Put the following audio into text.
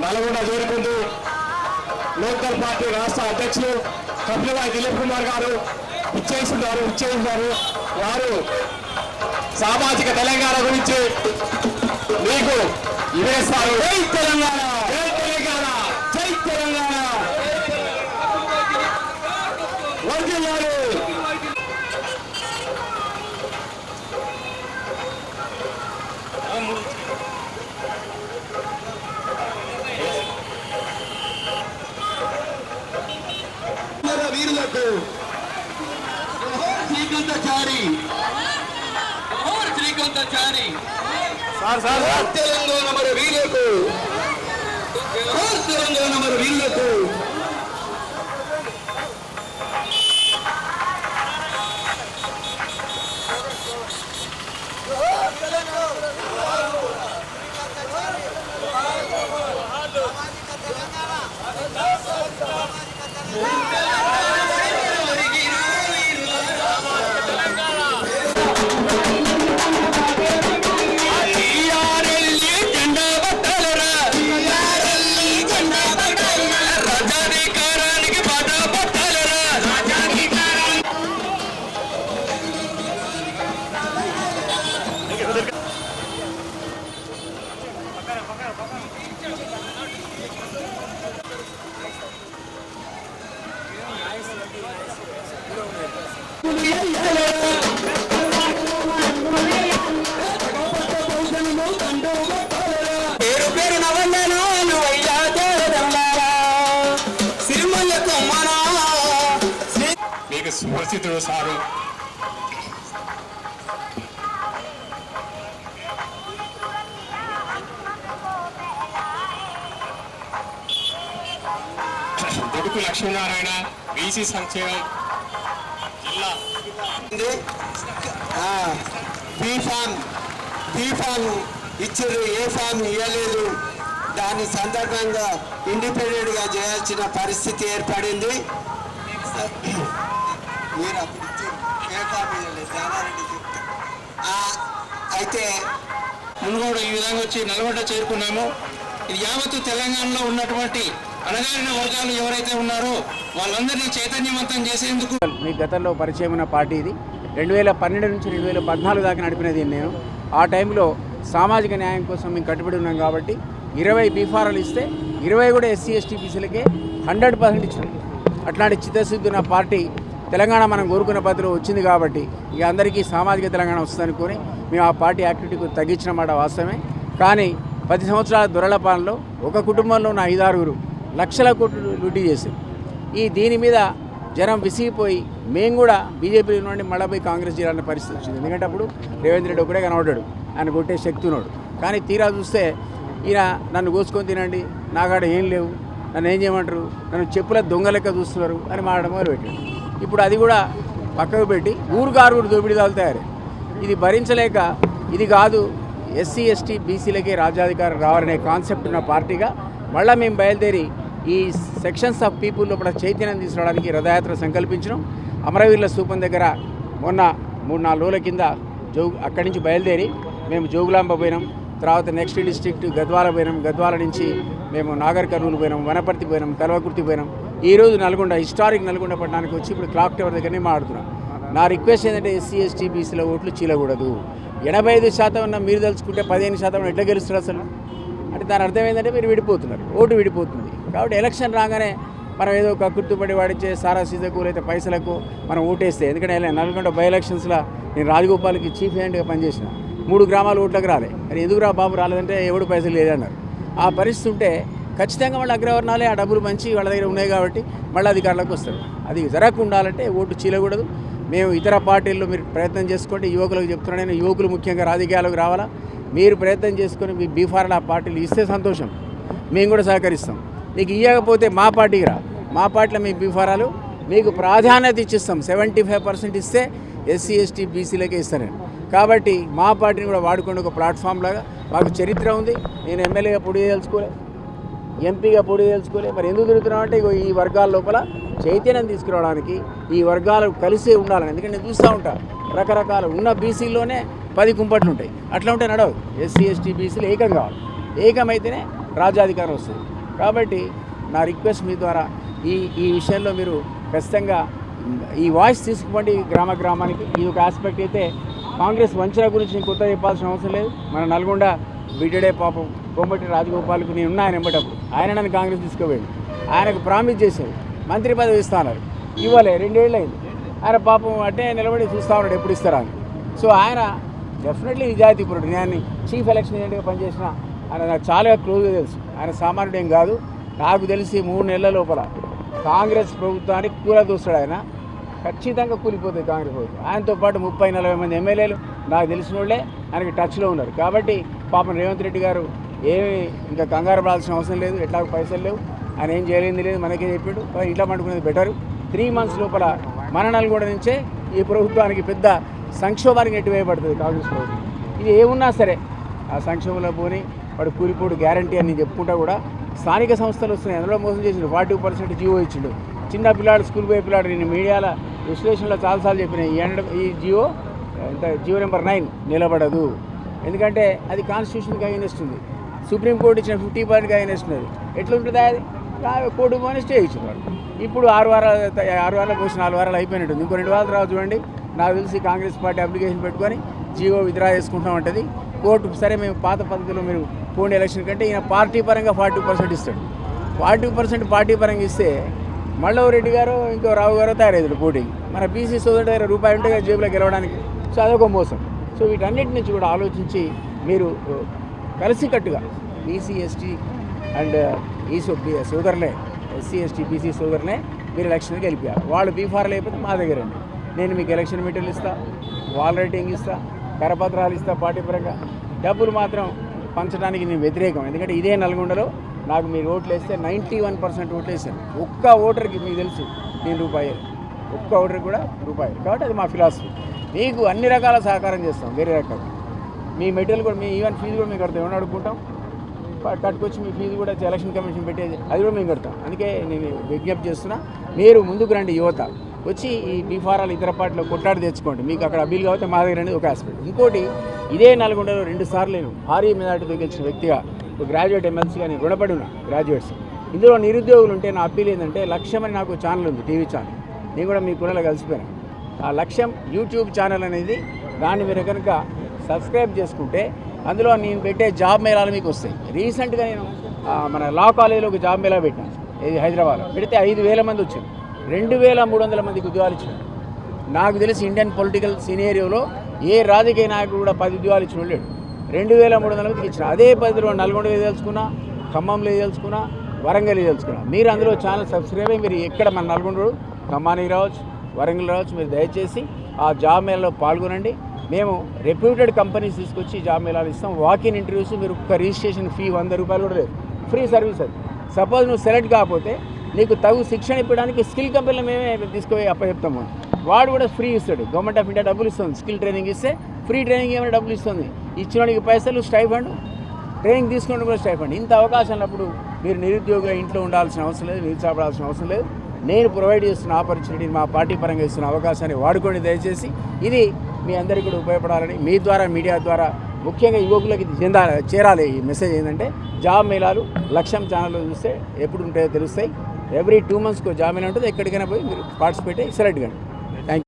Nalgonda చేరుకుంటూ local party రాష్ట్ర అధ్యక్షులు కపిలవాయి దిలీప్ కుమార్ గారు ఇచ్చేస్తున్నారు ఇచ్చేస్తున్నారు. వారు సామాజిక తెలంగాణ గురించి మీకు వివరిస్తారు. జై తెలంగాణ! జై తెలంగాణ! జై తెలంగాణ! వర్ధిల్లాలి. మన వీరులకు Srikantachari Srikantachari sir sir sir Telangana మన వీరులకు తెలంగాణ మన వీరులకు మీకు సారు దొడుకు లక్ష్మీనారాయణ బీసీ సంక్షేమం జిల్లా. బీ ఫామ్ బీ ఫామ్ ఇచ్చారు ఏ ఫామ్ ఇవ్వలేదు దాని సందర్భంగా ఇండిపెండెంట్గా చేయాల్సిన పరిస్థితి ఏర్పడింది. మీరు అప్పుడు ఇచ్చారు జానారెడ్డి చెప్తే అయితే మునుగోడు ఈ విధంగా వచ్చి నల్గొండ చేరుకున్నాము. ఇది యావత్తు తెలంగాణలో ఉన్నటువంటి అణగారిన వర్గాలు ఎవరైతే ఉన్నారో వాళ్ళందరినీ చైతన్యవంతం చేసేందుకు మీ గతంలో పరిచయం ఉన్న పార్టీ ఇది. రెండు వేల పన్నెండు నుంచి రెండు వేల పద్నాలుగు దాకా నడిపినది నేను. ఆ టైంలో సామాజిక న్యాయం కోసం మేము కట్టుబడి ఉన్నాం కాబట్టి ఇరవై బీఫారాలు ఇస్తే ఇరవై కూడా ఎస్సీ ఎస్టీ బీసీలకే హండ్రెడ్ పర్సెంట్ ఇచ్చినాం. అట్లాంటి చిత్తశుద్ధి ఉన్న పార్టీ తెలంగాణ మనం కోరుకున్న పద్ధతిలో వచ్చింది కాబట్టి ఇక అందరికీ సామాజిక తెలంగాణ వస్తుందనుకొని మేము ఆ పార్టీ యాక్టివిటీకి తగ్గించిన మాట వాస్తవమే. కానీ పది సంవత్సరాల దొరల పాలనలో ఒక కుటుంబంలో ఉన్న ఐదారుగురు లక్షల కోట్లు లూటీ చేశారు. ఈ దీని మీద జనం విసిగిపోయి మేము కూడా బీజేపీ నుండి మళ్ళీ పోయి కాంగ్రెస్ చేయాలనే పరిస్థితి వచ్చింది. ఎందుకంటే అప్పుడు రేవంత్ రెడ్డి ఒకడే కనబడ్డాడు. ఆయన కొట్టే శక్తి ఉన్నాడు. కానీ తీరా చూస్తే ఈయన నన్ను కోసుకొని తినండి నాకాడ ఏం లేవు నన్ను ఏం చేయమంటారు నన్ను చెప్పుల దొంగ లెక్క చూస్తున్నారు అని మాట్లాడడం మొదలుపెట్టాడు. ఇప్పుడు అది కూడా పక్కకు పెట్టి ఊరు దోపిడీదారులు తయారు. ఇది భరించలేక ఇది కాదు ఎస్సీ ఎస్టీ బీసీలకే రాజ్యాధికారం రావాలనే కాన్సెప్ట్ ఉన్న పార్టీగా మళ్ళీ మేము బయలుదేరి ఈ సెక్షన్స్ ఆఫ్ పీపుల్ లోపల చైతన్యం తీసుకురావడానికి రథయాత్ర సంకల్పించడం అమరవీరుల స్థూపం దగ్గర మొన్న మూడు నాలుగు రోజుల కింద జోగు అక్కడి నుంచి బయలుదేరి మేము జోగులాంబ పోయినాం. తర్వాత నెక్స్ట్ డిస్ట్రిక్ట్ గద్వాల పోయినాం. గద్వాల నుంచి మేము నాగర్ కర్నూలు పోయినాం. వనపర్తి పోయినాం. కల్వకుర్తి పోయినాం. ఈ రోజు నల్గొండ హిస్టారిక్ నల్గొండ పట్టణానికి వచ్చి ఇప్పుడు క్లాక్ టవర్ దగ్గరనే మాట్లాడుతున్నాం. నా రిక్వెస్ట్ ఏంటంటే ఎస్సీ ఎస్టీ బీసీల ఓట్లు చీలకూడదు. ఎనభై ఐదు శాతం ఉన్న మీరు తలుచుకుంటే పదిహేను శాతం ఎట్లా గెలుస్తారు అసలు? అంటే దాని అర్థం ఏంటంటే మీరు విడిపోతున్నారు. ఓటు విడిపోతుంది. కాబట్టి ఎలక్షన్ రాగానే మనం ఏదో ఒక గుర్తుపడి వాడిచ్చే సారా సీజకు పైసలకు మనం ఓటేస్తే ఎందుకంటే నల్గొండ బై ఎలక్షన్స్లో నేను రాజగోపాల్కి చీఫ్ హ్యాండ్గా పనిచేసిన. మూడు గ్రామాలు ఓట్లకు రాలే. మరి ఎదుగురా బాబు రాలేదంటే ఎవడు పైసలు లేదన్నారు. ఆ పరిస్థితి ఉంటే ఖచ్చితంగా వాళ్ళ అగ్రవర్ణాలే ఆ డబ్బులు మంచి వాళ్ళ దగ్గర ఉన్నాయి కాబట్టి మళ్ళీ అధికారులకు వస్తారు. అది జరగకుండా ఉండాలంటే ఓటు చీలకూడదు. మేము ఇతర పార్టీల్లో మీరు ప్రయత్నం చేసుకోండి. యువకులకు చెప్తున్నాను నేను యువకులు ముఖ్యంగా రాజకీయాలకు రావాలా? మీరు ప్రయత్నం చేసుకొని మీ బీఫార్లు ఆ పార్టీలు ఇస్తే సంతోషం. మేము కూడా సహకరిస్తాం. మీకు ఇవ్వకపోతే మా పార్టీకి రా. మా పార్టీలో మీ బీఫారాలు మీకు ప్రాధాన్యత ఇచ్చిస్తాం. సెవెంటీ ఫైవ్ పర్సెంట్ ఇస్తే ఎస్సీ ఎస్టీ బీసీలకే ఇస్తాను కాబట్టి మా పార్టీని కూడా వాడుకుని ఒక ప్లాట్ఫామ్ లాగా. మాకు చరిత్ర ఉంది. నేను ఎమ్మెల్యేగా పొడి తెలుసుకోలే ఎంపీగా పొడి తెలుసుకోలే మరి ఎందుకు తిరుగుతున్నాం అంటే ఇగో ఈ వర్గాల లోపల చైతన్యం తీసుకురావడానికి ఈ వర్గాలు కలిసే ఉండాలని. ఎందుకంటే నేను చూస్తూ ఉంటా రకరకాల ఉన్న బీసీలోనే పది కుంపట్లు ఉంటాయి. అట్లా ఉంటే నడవు ఎస్సీ ఎస్టీ బీసీలు ఏకం కావాలి. ఏకమైతేనే రాజ్యాధికారం వస్తుంది. కాబట్టి నా రిక్వెస్ట్ మీ ద్వారా ఈ ఈ విషయంలో మీరు ఖచ్చితంగా ఈ వాయిస్ తీసుకోండి గ్రామ గ్రామానికి. ఇది ఒక ఆస్పెక్ట్ అయితే కాంగ్రెస్ వంచన గురించి నేను కొత్త చెప్పాల్సిన అవసరం లేదు. మన నల్గొండ బిడ్డడే పాపం కోమటి రాజగోపాల్కు నేను ఉన్నా ఆయన ఎంబటప్పుడు ఆయన నన్ను కాంగ్రెస్ తీసుకుపోయాడు. ఆయనకు ప్రామిస్ చేశాడు. మంత్రి పదవి ఇస్తాన్నారు. ఇవ్వలే రెండేళ్ళు అయింది ఆయన పాపం అంటే నిలబడి చూస్తా ఉన్నాడు ఎప్పుడు ఇస్తారా అని. సో ఆయన డెఫినెట్లీ నిజాయితీపరుడు నేను చీఫ్ ఎలక్షన్ ఏజెంట్గా పనిచేసిన ఆయన నాకు చాలా క్లోజ్గా తెలుసు. ఆయన సామాన్యుడు ఏం కాదు. నాకు తెలిసి మూడు నెలల లోపల కాంగ్రెస్ ప్రభుత్వానికి కూలదూస్తాడు ఆయన. ఖచ్చితంగా కూలిపోతుంది కాంగ్రెస్ ప్రభుత్వం. ఆయనతో పాటు ముప్పై నలభై మంది ఎమ్మెల్యేలు నాకు తెలిసిన వాళ్ళే ఆయనకి టచ్లో ఉన్నారు. కాబట్టి పాపం రేవంత్ రెడ్డి గారు ఏమి ఇంకా కంగారు పడాల్సిన అవసరం లేదు ఎట్లా పైసలు లేవు. ఆయన ఏం చేయలేదు లేదు మనకే చెప్పాడు. ఇట్లా ఇంట్లో పండుకునేది బెటర్ త్రీ మంత్స్ లోపల మరణాలు కూడా నుంచే ఈ ప్రభుత్వానికి పెద్ద సంక్షోభానికి నెట్టివేయబడుతుంది కాంగ్రెస్ ప్రభుత్వం. ఇది ఏమున్నా సరే ఆ సంక్షోభంలో పోని వాడు కూలిపోడు గ్యారంటీ అని చెప్పుకుంటా కూడా స్థానిక సంస్థలు వస్తున్నాయి. అందులో మోసం చేసిండు. ఫార్టీ పర్సెంట్ జీవో ఇచ్చిండు. చిన్న పిల్లాడు స్కూల్ పోయే పిల్లాడు నేను మీడియాలో విశ్లేషణలో చాలాసార్లు చెప్పిన ఈ ఎండ ఈ జియో ఎంత జియో నెంబర్ నైన్ నిలబడదు. ఎందుకంటే అది కాన్స్టిట్యూషన్కి అగైనెస్ట్ ఉంది. సుప్రీంకోర్టు ఇచ్చిన ఫిఫ్టీ పర్సెంట్కి అగైనెస్ట్ ఉన్నది ఎట్లుంటుంది అది? కోర్టు పోనీ స్టే ఇచ్చింది ఇప్పుడు ఆరు వారాలు ఆరు వారాలకు వచ్చి నాలుగు వారాలు అయిపోయినట్టుంది. ఇంకో రెండు వారాలు రావు చూడండి. నాకు తెలిసి కాంగ్రెస్ పార్టీ అప్లికేషన్ పెట్టుకొని జీవో విత్డ్రా చేసుకుంటాం ఉంటుంది కోర్టు సరే మేము పాత పద్ధతిలో మీరు పోండి ఎలక్షన్ కంటే ఈయన పార్టీ పరంగా ఫార్టీ పర్సెంట్ ఇస్తాడు. ఫార్టీ పర్సెంట్ పార్టీ పరంగా ఇస్తే మల్లవరెడ్డి గారు ఇంకో రావు గారు తయారయ్యారు పోటీ. మన బీసీ సోదరుడు దగ్గర రూపాయి ఉంటే జేబులో గెలవడానికి. సో అదొక మోసం. సో వీటన్నిటి నుంచి కూడా ఆలోచించి మీరు కలిసికట్టుగా బీసీ ఎస్టీ అండ్ ఈ షుగర్లే ఎస్సీ ఎస్టీ బీసీ సోదరులే మీరు ఎలక్షన్ గెలిపారు. వాళ్ళు బీఫార్ లేకపోతే మా దగ్గర అండి నేను మీకు ఎలక్షన్ మెటీరియల్ ఇస్తా వాల్ రైటింగ్ ఇస్తా కరపత్రాలు ఇస్తా పార్టీ పరంగా డబ్బులు మాత్రం పంచడానికి నేను వ్యతిరేకం. ఎందుకంటే ఇదే నల్గొండలో నాకు మీరు ఓట్లు వేస్తే నైంటీ వన్ పర్సెంట్ ఓట్లు వేసాను ఒక్క ఓటర్కి మీకు తెలుసు నేను రూపాయి ఒక్క ఓటర్కి కూడా రూపాయి కాబట్టి అది మా ఫిలాసఫీ. మీకు అన్ని రకాల సహకారం చేస్తాం వేరే రకాలు. మీ మెటీరియల్ కూడా మీ ఈవెన్ ఫీజు కూడా మేము కడతాం. ఏమని అడుగుకుంటాం కట్టుకొచ్చి మీ ఫీజు కూడా ఎలక్షన్ కమిషన్ పెట్టేది అది కూడా మేము కడతాం. అందుకే నేను విజ్ఞప్తి చేస్తున్నా మీరు ముందుకు రండి యువత. వచ్చి ఈ బీఫారాలు ఇతర పార్టీలో కొట్లాడి తెచ్చుకోండి. మీకు అక్కడ అబ్బీలు కాబట్టి మా దగ్గర అనేది ఒక ఆస్పెక్ట్ ఇంకోటి ఇదే నల్గొండలో రెండు సార్లు నేను భారీ మెజార్టీతో గెలిచిన వ్యక్తిగా ఒక గ్రాడ్యుయేట్ ఎమ్మెల్సీగా నేను రుణపడి ఉన్నా గ్రాడ్యుయేట్స్. ఇందులో నిరుద్యోగులు ఉంటే నా అప్పీల్ ఏంటంటే లక్ష్యం అని నాకు ఛానల్ ఉంది టీవీ ఛానల్. నేను కూడా మీ కులలో కలిసిపోయాను. ఆ లక్ష్యం యూట్యూబ్ ఛానల్ అనేది దాన్ని మీరు కనుక సబ్స్క్రైబ్ చేసుకుంటే అందులో నేను పెట్టే జాబ్ మేళాలు మీకు వస్తాయి. రీసెంట్గా నేను మన లా కాలేజీలో ఒక జాబ్ మేళా పెట్టాను. ఇది హైదరాబాద్లో. పెడితే ఐదు వేల మంది వచ్చారు. రెండు వేల మూడు వందల మందికి ఉద్యోగాలు ఇచ్చారు. నాకు తెలిసి ఇండియన్ పొలిటికల్ సినేరియోలో ఏ రాజకీయ నాయకుడు కూడా పది ఉద్యోగాలు ఇచ్చిన లేడు. రెండు వేల మూడు వందల మందికి ఇచ్చిన. అదే పదిలో నల్గొండలో తెలుసుకున్నా ఖమ్మంలో తెలుసుకున్నా వరంగల్ తెలుసుకున్నా. మీరు అందులో ఛానల్ సబ్స్క్రైబ్ అయ్యి మీరు ఎక్కడ మన నల్గొండ ఖమ్మానికి రావచ్చు వరంగల్ రావచ్చు మీరు దయచేసి ఆ జాబ్ మేళలో పాల్గొనండి. మేము రెప్యూటెడ్ కంపెనీస్ తీసుకొచ్చి జాబ్ మేళాలు ఇస్తాం? వాకిన్ ఇంటర్వ్యూస్ మీరు ఒక్క రిజిస్ట్రేషన్ ఫీ వంద రూపాయలు కూడా లేదు. ఫ్రీ సర్వీస్ అది. సపోజ్ నువ్వు సెలెక్ట్ కాకపోతే నీకు తగు శిక్షణ ఇవ్వడానికి స్కిల్ కంపెనీలో మేమే తీసుకుపోయి అప్పచెప్తాము వాడు కూడా ఫ్రీ ఇస్తాడు. గవర్నమెంట్ ఆఫ్ ఇండియా డబ్బులు ఇస్తుంది. స్కిల్ ట్రైనింగ్ ఇస్తే ఫ్రీ ట్రైనింగ్ ఏమైనా డబ్బులు ఇస్తుంది. ఇచ్చినోడికి పైసలు స్టైఫండ్ ట్రైనింగ్ తీసుకుంటే కూడా స్టైఫండ్ ఇంత అవకాశం ఉన్నప్పుడు మీరు నిరుద్యోగ ఇంట్లో ఉండాల్సిన అవసరం లేదు నిరుత్సాహపడాల్సిన అవసరం లేదు. నేను ప్రొవైడ్ చేస్తున్న ఆపర్చునిటీని మా పార్టీ పరంగా ఇస్తున్న అవకాశాన్ని వాడుకోండి దయచేసి. ఇది మీ అందరికీ కూడా ఉపయోగపడాలని మీ ద్వారా మీడియా ద్వారా ముఖ్యంగా యువకులకి చెందా చేరాలి ఈ మెసేజ్ ఏంటంటే జాబ్ మేళాలు లక్ష్యం ఛానల్లో చూస్తే ఎప్పుడు ఉంటాయో తెలుస్తాయి. ఎవ్రీ టూ మంత్స్కి జాబ్ మేళా ఉంటుంది. ఎక్కడికైనా పోయి మీరు పార్టిసిపేట్ అయ్యి సెలెక్ట్ కండి